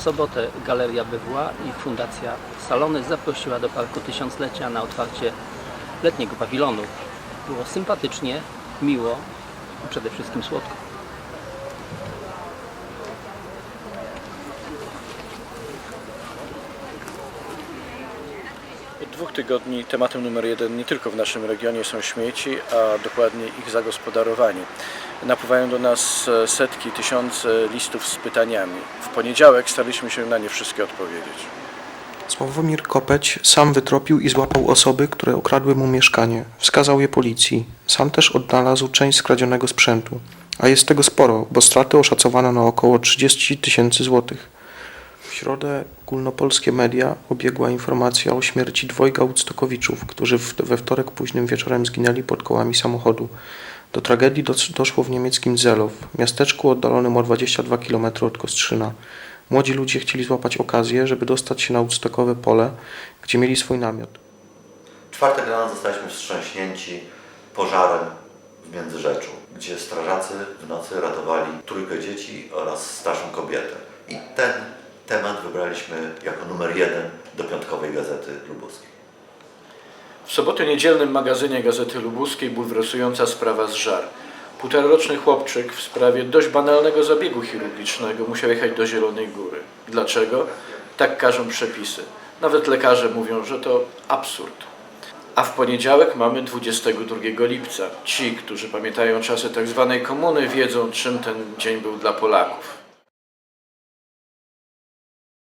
W sobotę Galeria BWA i Fundacja Salony zaprosiła do Parku Tysiąclecia na otwarcie letniego pawilonu. Było sympatycznie, miło i przede wszystkim słodko. Dwóch tygodni tematem numer jeden nie tylko w naszym regionie są śmieci, a dokładnie ich zagospodarowanie. Napływają do nas e, setki, tysiące listów z pytaniami. W poniedziałek staraliśmy się na nie wszystkie odpowiedzieć. Sławomir Kopeć sam wytropił i złapał osoby, które okradły mu mieszkanie. Wskazał je policji. Sam też odnalazł część skradzionego sprzętu. A jest tego sporo, bo straty oszacowano na około 30 tysięcy złotych. Środę ogólnopolskie media obiegła informacja o śmierci dwojga Woodstockowiczów, którzy we wtorek późnym wieczorem zginęli pod kołami samochodu. Do tragedii dos- doszło w niemieckim Zelow, miasteczku oddalonym o 22 km od Kostrzyna. Młodzi ludzie chcieli złapać okazję, żeby dostać się na Woodstockowe pole, gdzie mieli swój namiot. czwartek rano zostaliśmy wstrząśnięci pożarem w Międzyrzeczu, gdzie strażacy w nocy ratowali trójkę dzieci oraz starszą kobietę. I ten temat wybraliśmy jako numer jeden do piątkowej Gazety Lubuskiej. W sobotę niedzielnym magazynie Gazety Lubuskiej bulwersująca sprawa z żar. Półtoraroczny chłopczyk w sprawie dość banalnego zabiegu chirurgicznego musiał jechać do Zielonej Góry. Dlaczego? Tak każą przepisy. Nawet lekarze mówią, że to absurd. A w poniedziałek mamy 22 lipca. Ci, którzy pamiętają czasy tzw. komuny, wiedzą, czym ten dzień był dla Polaków.